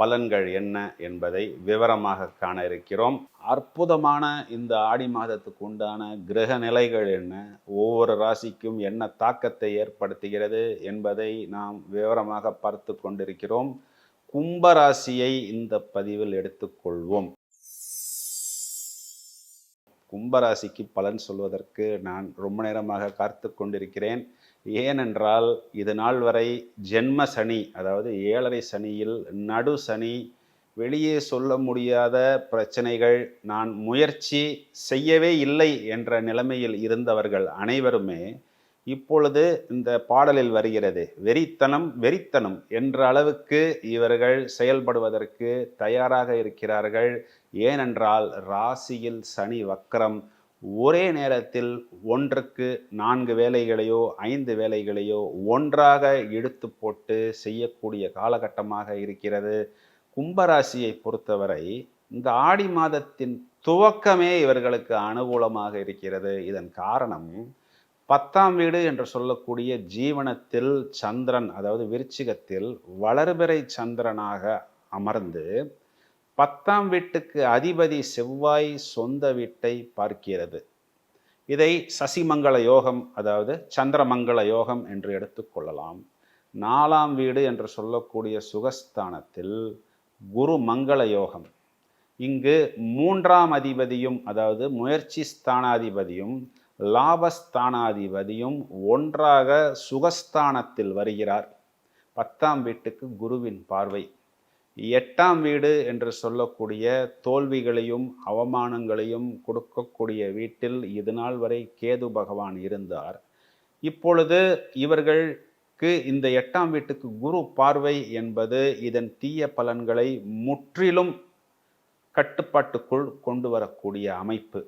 பலன்கள் என்ன என்பதை விவரமாக காண இருக்கிறோம். அற்புதமான இந்த ஆடி மாதத்துக்கு உண்டான கிரக நிலைகள் என்ன ஒவ்வொரு ராசிக்கும் என்ன தாக்கத்தை ஏற்படுத்துகிறது என்பதை நாம் விவரமாக பார்த்து கொண்டிருக்கிறோம். கும்ப ராசியை இந்த பதிவில் எடுத்துக்கொள்வோம். கும்பராசிக்கு பலன் சொல்வதற்கு நான் ரொம்ப நேரமாக காத்து கொண்டிருக்கிறேன். ஏனென்றால் இது நாள் வரை ஜென்ம சனி அதாவது ஏழரை சனியில் நடு சனி வெளியே சொல்ல முடியாத பிரச்சனைகள் நான் முயற்சி செய்யவே இல்லை என்ற நிலைமையில் இருந்தவர்கள் அனைவருமே இப்பொழுது இந்த பாடலில் வருகிறது வெறித்தனம் வெறித்தனம் என்ற அளவுக்கு இவர்கள் செயல்படுவதற்கு தயாராக இருக்கிறார்கள். ஏனென்றால் ராசியில் சனி வக்கரம் ஒரே நேரத்தில் ஒன்றுக்கு நான்கு வேலைகளையோ ஐந்து வேலைகளையோ ஒன்றாக எடுத்து போட்டு செய்யக்கூடிய காலகட்டமாக இருக்கிறது. கும்பராசியை பொறுத்தவரை இந்த ஆடி மாதத்தின் துவக்கமே இவர்களுக்கு அனுகூலமாக இருக்கிறது. இதன் காரணம் பத்தாம் வீடு என்று சொல்லக்கூடிய ஜீவனத்தில் சந்திரன் அதாவது விருச்சிகத்தில் வளர்பிறை சந்திரனாக அமர்ந்து பத்தாம் வீட்டுக்கு அதிபதி செவ்வாய் சொந்த வீட்டை பார்க்கிறது. இதை சசிமங்கள யோகம் அதாவது சந்திரமங்கள யோகம் என்று எடுத்துக்கொள்ளலாம் நாலாம் வீடு என்று சொல்லக்கூடிய சுகஸ்தானத்தில் குரு மங்கள யோகம். இங்கு மூன்றாம் அதிபதியும் அதாவது முயற்சி ஸ்தானாதிபதியும் லாபஸ்தானாதிபதியும் ஒன்றாக சுகஸ்தானத்தில் வருகிறார். பத்தாம் வீட்டுக்கு குருவின் பார்வை. எட்டாம் வீடு என்று சொல்லக்கூடிய தோல்விகளையும் அவமானங்களையும் கொடுக்கக்கூடிய வீட்டில் இது நாள் வரை கேது பகவான் இருந்தார். இப்பொழுது இவர்களுக்கு இந்த எட்டாம் வீட்டுக்கு குரு பார்வை என்பது இதன் தீய பலன்களை முற்றிலும் கட்டுப்பாட்டுக்குள் கொண்டு வரக்கூடிய அமைப்பு.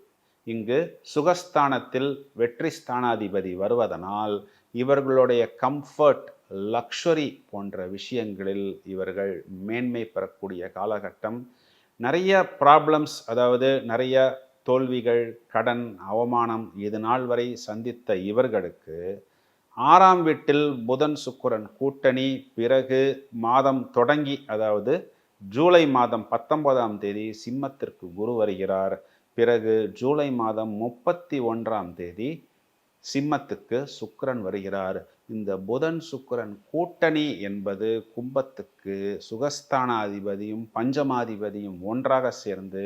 இங்கு சுகஸ்தானத்தில் வெற்றி ஸ்தானாதிபதி வருவதனால் இவர்களுடைய கம்ஃபர்ட் லக்ஷரி போன்ற விஷயங்களில் இவர்கள் மேன்மை பெறக்கூடிய காலகட்டம். நிறைய ப்ராப்ளம்ஸ் அதாவது நிறைய தோல்விகள் கடன் அவமானம் இது நாள் வரை சந்தித்த இவர்களுக்கு ஆறாம் வீட்டில் புதன் சுக்கரன் கூட்டணி பிறகு மாதம் தொடங்கி அதாவது ஜூலை மாதம் பத்தொன்பதாம் தேதி சிம்மத்திற்கு குரு வருகிறார். பிறகு ஜூலை மாதம் முப்பத்தி ஒன்றாம் தேதி சிம்மத்துக்கு சுக்கிரன் வருகிறார். இந்த புதன் சுக்கிரன் கூட்டணி என்பது கும்பத்துக்கு சுகஸ்தானாதிபதியும் பஞ்சமாதிபதியும் ஒன்றாக சேர்ந்து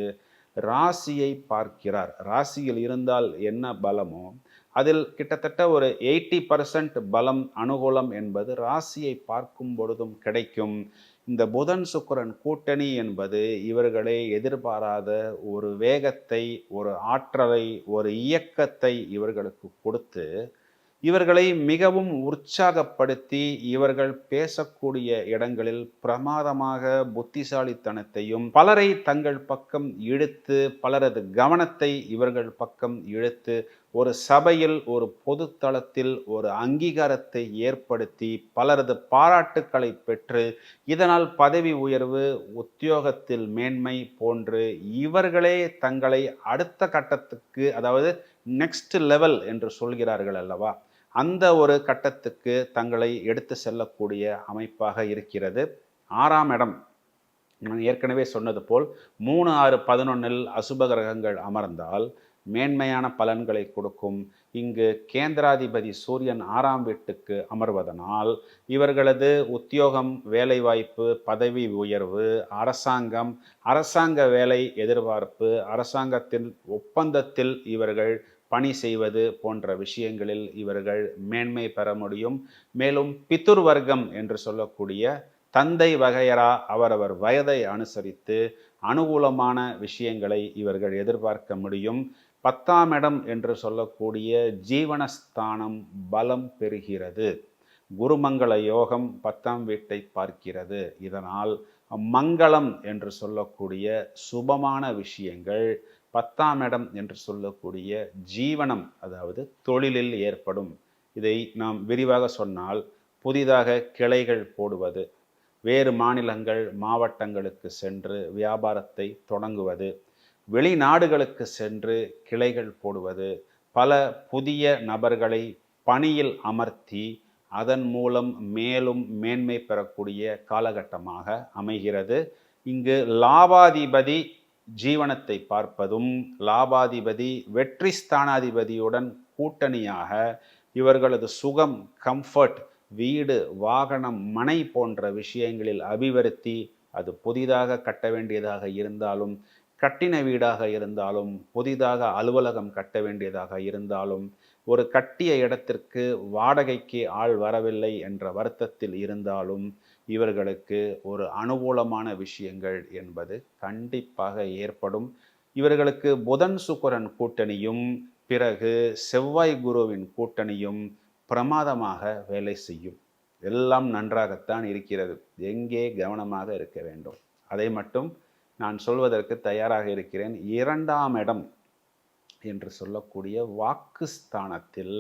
ராசியை பார்க்கிறார். ராசியில் இருந்தால் என்ன பலமோ அதில் கிட்டத்தட்ட ஒரு எயிட்டி பர்சன்ட் பலம் அனுகூலம் என்பது ராசியை பார்க்கும் பொழுதும் கிடைக்கும். இந்த புதன் சுக்கிரன் கூட்டணி என்பது இவர்களே எதிர்பாராத ஒரு வேகத்தை ஒரு ஆற்றலை ஒரு இயக்கத்தை இவர்களுக்கு கொடுத்து இவர்களை மிகவும் உற்சாகப்படுத்தி இவர்கள் பேசக்கூடிய இடங்களில் பிரமாதமாக புத்திசாலித்தனத்தையும் பலரை தங்கள் பக்கம் இழுத்து பலரது கவனத்தை இவர்கள் பக்கம் இழுத்து ஒரு சபையில் ஒரு பொதுத்தளத்தில் ஒரு அங்கீகாரத்தை ஏற்படுத்தி பலரது பாராட்டுக்களை பெற்று இதனால் பதவி உயர்வு உத்தியோகத்தில் மேன்மை போன்று இவர்களே தங்களை அடுத்த கட்டத்துக்கு அதாவது நெக்ஸ்ட் லெவல் என்று சொல்கிறார்கள் அல்லவா? அந்த ஒரு கட்டத்துக்கு தங்களை எடுத்து செல்லக்கூடிய அமைப்பாக இருக்கிறது. ஆறாம் இடம் நான் ஏற்கனவே சொன்னது போல் மூணு ஆறு பதினொன்னில் அசுப கிரகங்கள் அமர்ந்தால் மேன்மையான பலன்களை கொடுக்கும். இங்கு கேந்திராதிபதி சூரியன் ஆறாம் வீட்டுக்கு அமர்வதனால் இவர்களது உத்தியோகம் வேலைவாய்ப்பு பதவி உயர்வு அரசாங்கம் அரசாங்க வேலை எதிர்பார்ப்பு அரசாங்கத்தின் ஒப்பந்தத்தில் இவர்கள் பணி செய்வது போன்ற விஷயங்களில் இவர்கள் மேன்மை பெற முடியும். மேலும் பித்துர் வர்க்கம் என்று சொல்லக்கூடிய தந்தை வகையரா அவரவர் வயதை அனுசரித்து அனுகூலமான விஷயங்களை இவர்கள் எதிர்பார்க்க முடியும். பத்தாம் இடம் என்று சொல்லக்கூடிய ஜீவனஸ்தானம் பலம் பெறுகிறது. குருமங்கள யோகம் பத்தாம் வீட்டை பார்க்கிறது. இதனால் மங்களம் என்று சொல்லக்கூடிய சுபமான விஷயங்கள் பத்தாம் இடம் என்று சொல்லக்கூடிய ஜீவனம் அதாவது தொழிலில் ஏற்படும். இதை நாம் விரிவாக சொன்னால் புதிதாக கிளைகள் போடுவது வேறு மாநிலங்கள் மாவட்டங்களுக்கு சென்று வியாபாரத்தை தொடங்குவது வெளிநாடுகளுக்கு சென்று கிளைகள் போடுவது பல புதிய நபர்களை பணியில் அமர்த்தி அதன் மூலம் மேலும் மேன்மை பெறக்கூடிய காலகட்டமாக அமைகிறது. இங்கு லாபாதிபதி ஜீவனத்தை பார்ப்பதும் லாபாதிபதி வெற்றி ஸ்தானாதிபதியுடன் கூட்டணியாக இவர்களது சுகம் கம்ஃபர்ட் வீடு வாகனம் மனை போன்ற விஷயங்களில் அபிவிருத்தி அது புதிதாக கட்ட வேண்டியதாக இருந்தாலும் கட்டின வீடாக இருந்தாலும் புதிதாக அலுவலகம் கட்ட வேண்டியதாக இருந்தாலும் ஒரு கட்டிய இடத்திற்கு வாடகைக்கு ஆள் வரவில்லை என்ற வருத்தத்தில் இருந்தாலும் இவர்களுக்கு ஒரு அனுகூலமான விஷயங்கள் என்பது கண்டிப்பாக ஏற்படும். இவர்களுக்கு புதன் சுக்கரன் கூட்டணியும் பிறகு செவ்வாய் குருவின் கூட்டணியும் பிரமாதமாக வேலை செய்யும். எல்லாம் நன்றாகத்தான் இருக்கிறது. எங்கே கவனமாக இருக்க வேண்டும். அதை மட்டும் நான் சொல்வதற்கு தயாராக இருக்கிறேன். இரண்டாம் இடம் என்று சொல்லக்கூடிய வாக்குஸ்தானத்தில்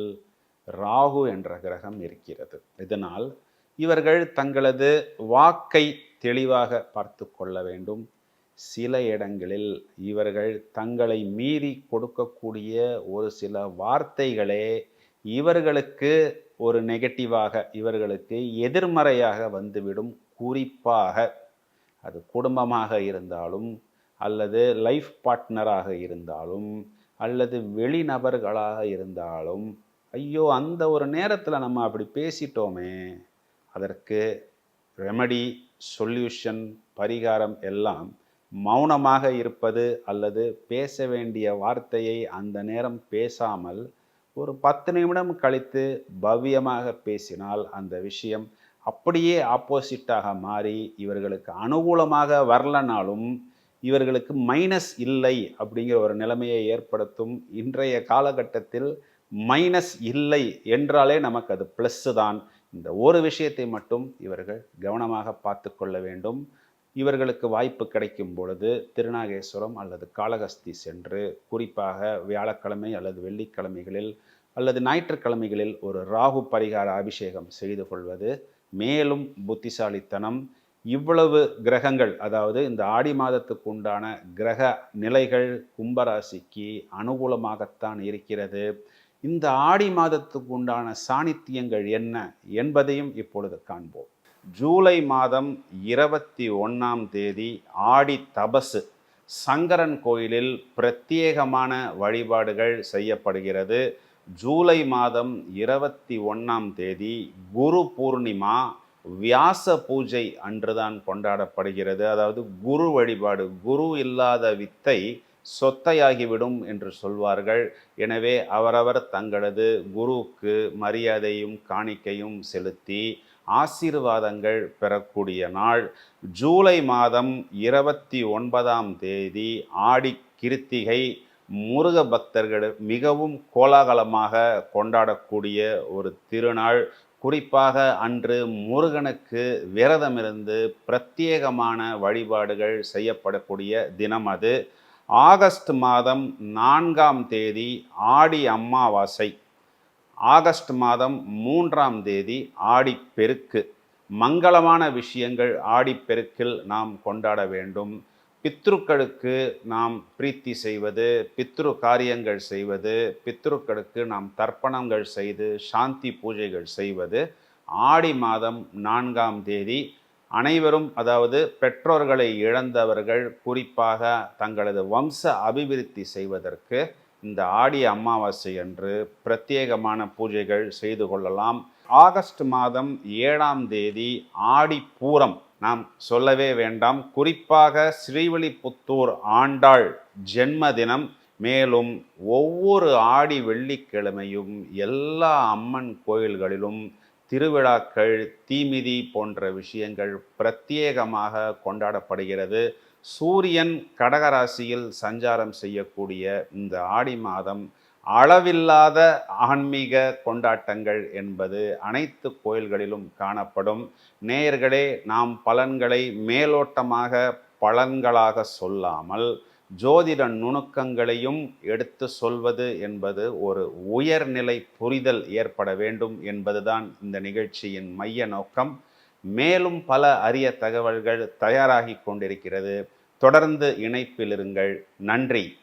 ராகு என்ற கிரகம் இருக்கிறது. இதனால் இவர்கள் தங்களது வாக்கை தெளிவாக பார்த்து கொள்ள வேண்டும். சில இடங்களில் இவர்கள் தங்களை மீறி கொடுக்கக்கூடிய ஒரு சில வார்த்தைகளே இவர்களுக்கு ஒரு நெகட்டிவாக இவர்களுக்கு எதிர்மறையாக வந்துவிடும். குறிப்பாக அது குடும்பமாக இருந்தாலும் அல்லது லைஃப் பார்ட்னராக இருந்தாலும் அல்லது வெளிநபர்களாக இருந்தாலும் ஐயோ அந்த ஒரு நேரத்தில் நம்ம அப்படி பேசிட்டோமே அதற்கு ரெமடி சொல்யூஷன் பரிகாரம் எல்லாம் மௌனமாக இருப்பது அல்லது பேச வேண்டிய வார்த்தையை அந்த நேரம் பேசாமல் ஒரு பத்து நிமிடம் கழித்து பவ்யமாக பேசினால் அந்த விஷயம் அப்படியே ஆப்போசிட்டாக மாறி இவர்களுக்கு அனுகூலமாக வரலனாலும் இவர்களுக்கு மைனஸ் இல்லை அப்படிங்கிற ஒரு நிலைமையை ஏற்படுத்தும் இன்றைய காலகட்டத்தில் மைனஸ் இல்லை என்றாலே நமக்கு அது ப்ளஸ்ஸு தான். இந்த ஒரு விஷயத்தை மட்டும் இவர்கள் கவனமாக பார்த்து கொள்ள வேண்டும். இவர்களுக்கு வாய்ப்பு கிடைக்கும் பொழுது திருநாகேஸ்வரம் அல்லது காளகஸ்தி சென்று குறிப்பாக வியாழக்கிழமை அல்லது வெள்ளிக்கிழமைகளில் அல்லது ஞாயிற்றுக்கிழமைகளில் ஒரு ராகு பரிகார அபிஷேகம் செய்து கொள்வது மேலும் புத்திசாலித்தனம். இவ்வளவு கிரகங்கள் அதாவது இந்த ஆடி மாதத்துக்கு உண்டான கிரக நிலைகள் கும்பராசிக்கு அனுகூலமாகத்தான் இருக்கிறது. இந்த ஆடி மாதத்துக்கு உண்டான சாணித்தியங்கள் என்ன என்பதையும் இப்பொழுது காண்போம். ஜூலை மாதம் இருபத்தி ஒன்றாம் தேதி ஆடி தபசு சங்கரன் கோயிலில் பிரத்யேகமான வழிபாடுகள் செய்யப்படுகிறது. ஜூலை மாதம் இருபத்தி ஒன்றாம் தேதி குரு பூர்ணிமா வியாச பூஜை அன்றுதான் கொண்டாடப்படுகிறது. அதாவது குரு வழிபாடு குரு இல்லாத வித்தை சொத்தையாகிவிடும் என்று சொல்வார்கள். எனவே அவரவர் தங்களது குருவுக்கு மரியாதையும் காணிக்கையும் செலுத்தி ஆசீர்வாதங்கள் பெறக்கூடிய நாள். ஜூலை மாதம் இருபத்தி ஒன்பதாம் தேதி ஆடி கிருத்திகை முருக பக்தர்கள் மிகவும் கோலாகலமாக கொண்டாடக்கூடிய ஒரு திருநாள். குறிப்பாக அன்று முருகனுக்கு விரதமிருந்து பிரத்யேகமான வழிபாடுகள் செய்யப்படக்கூடிய தினம் அது. ஆகஸ்ட் மாதம் நான்காம் தேதி ஆடி அம்மாவாசை ஆகஸ்ட் மாதம் மூன்றாம் தேதி ஆடிப்பெருக்கு மங்களமான விஷயங்கள் ஆடிப்பெருக்கில் நாம் கொண்டாட வேண்டும். பித்ருக்களுக்கு நாம் பிரீத்தி செய்வது பித்ரு காரியங்கள் செய்வது பித்ருக்களுக்கு நாம் தர்ப்பணங்கள் செய்து சாந்தி பூஜைகள் செய்வது. ஆடி மாதம் நான்காம் தேதி அனைவரும் அதாவது பெற்றோர்களை இழந்தவர்கள் குறிப்பாக தங்களது வம்ச அபிவிருத்தி செய்வதற்கு இந்த ஆடி அமாவாசை அன்று பிரத்யேகமான பூஜைகள் செய்து கொள்ளலாம். ஆகஸ்ட் மாதம் ஏழாம் தேதி ஆடி பூரம் நாம் சொல்லவே வேண்டாம். குறிப்பாக ஸ்ரீவில்லிபுத்தூர் ஆண்டாள் ஜென்ம தினம் மேலும் ஒவ்வொரு ஆடி வெள்ளிக்கிழமையும் எல்லா அம்மன் கோயில்களிலும் திருவிழாக்கள் தீமிதி போன்ற விஷயங்கள் பிரத்யேகமாக கொண்டாடப்படுகிறது. சூரியன் கடகராசியில் சஞ்சாரம் செய்யக்கூடிய இந்த ஆடி மாதம் அளவில்லாத ஆன்மீக கொண்டாட்டங்கள் என்பது அனைத்து கோயில்களிலும் காணப்படும். நேயர்களே நாம் பலன்களை மேலோட்டமாக பலன்களாக சொல்லாமல் ஜோதிட நுணுக்கங்களையும் எடுத்து சொல்வது என்பது ஒரு உயர்நிலை புரிதல் ஏற்பட வேண்டும் என்பதுதான் இந்த நிகழ்ச்சியின் மைய நோக்கம். மேலும் பல அரிய தகவல்கள் தயாராகி கொண்டிருக்கிறது. தொடர்ந்து இணைப்பில் இருங்கள். நன்றி.